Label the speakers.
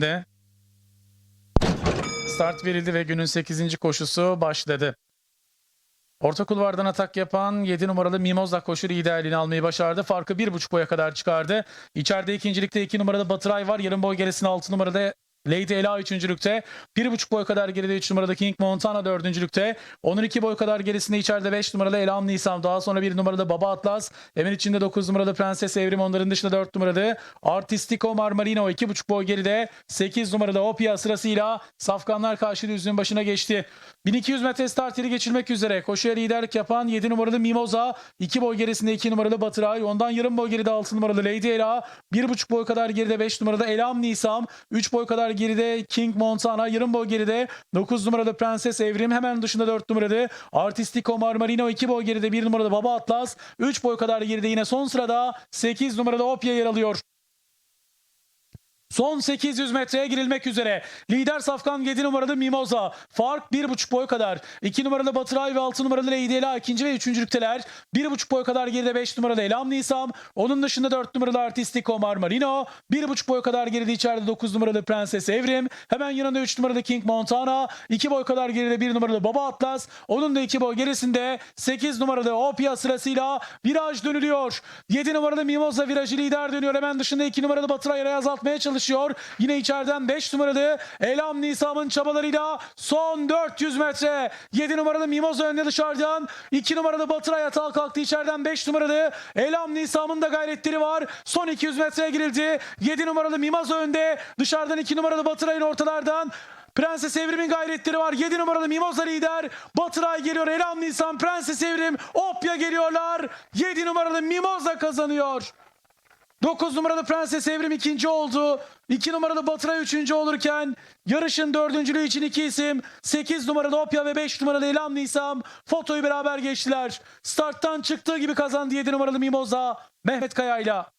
Speaker 1: de start verildi ve günün 8. koşusu başladı. Orta kulvardan atak yapan 7 numaralı Mimoza koşu liderliğini almayı başardı. Farkı 1.5 boya kadar çıkardı. İçeride ikincilikte 2 numaralı Batıray var. Yarım boy gerisinde 6 numarada Lady Ela üçüncülükte. 1.5 boy kadar geride 3 numarada King Montana dördüncülükte. Onun 2 boy kadar gerisinde içeride 5 numaralı Elam Nisan. Daha sonra 1 numaralı Baba Atlas. Hemen içinde 9 numaralı Prenses Evrim. Onların dışında 4 numaralı Artistico Marmarino. 2.5 boy geride 8 numaralı Opia sırasıyla Safkanlar karşı düzlüğün başına geçti. 1200 metre start yeri geçilmek üzere. Koşuya liderlik yapan 7 numaralı Mimoza. 2 boy gerisinde 2 numaralı Batıray. Ondan yarım boy geride 6 numaralı Lady Ela. 1.5 boy kadar geride 5 numarada Elam Nisam. 3 boy kadar geride King Montana. Yarım boy geride 9 numaralı Prenses Evrim. Hemen dışında 4 numaralı Artistico Marmarino. 2 boy geride 1 numaralı Baba Atlas. 3 boy kadar geride yine son sırada 8 numaralı Opia yer alıyor. Son 800 metreye girilmek üzere. Lider Safkan 7 numaralı Mimoza. Fark 1.5 boy kadar. 2 numaralı Batıray ve 6 numaralı Lady Ela ikinci ve üçüncülükteler. 1.5 boy kadar geride 5 numaralı Elam Nisam. Onun dışında 4 numaralı Artistico Marmarino. 1.5 boy kadar geride içeride 9 numaralı Prenses Evrim. Hemen yanında 3 numaralı King Montana. 2 boy kadar geride 1 numaralı Baba Atlas. Onun da 2 boy gerisinde 8 numaralı Opia sırasıyla viraj dönülüyor. 7 numaralı Mimoza virajı lider dönüyor. Hemen dışında 2 numaralı Batıray araya azaltmaya çalışıyor. Yine içeriden 5 numaralı Elam Nisam'ın çabalarıyla son 400 metre. 7 numaralı Mimoza önde dışarıdan. 2 numaralı Batıray atağa kalktı. içeriden 5 numaralı Elam Nisam'ın da gayretleri var. Son 200 metreye girildi. 7 numaralı Mimoza önde. Dışarıdan 2 numaralı Batıray'ın ortalardan. Prenses Evrim'in gayretleri var. 7 numaralı Mimoza lider. Batıray geliyor. Elam Nisan, Prenses Evrim, Opya geliyorlar. 7 numaralı Mimoza kazanıyor. 9 numaralı Prenses Evrim ikinci oldu. 2 numaralı Batıray üçüncü olurken yarışın dördüncülüğü için iki isim 8 numaralı Opya ve 5 numaralı Elam Nisam fotoyu beraber geçtiler. Starttan çıktığı gibi kazandı 7 numaralı Mimoza Mehmet Kaya'yla.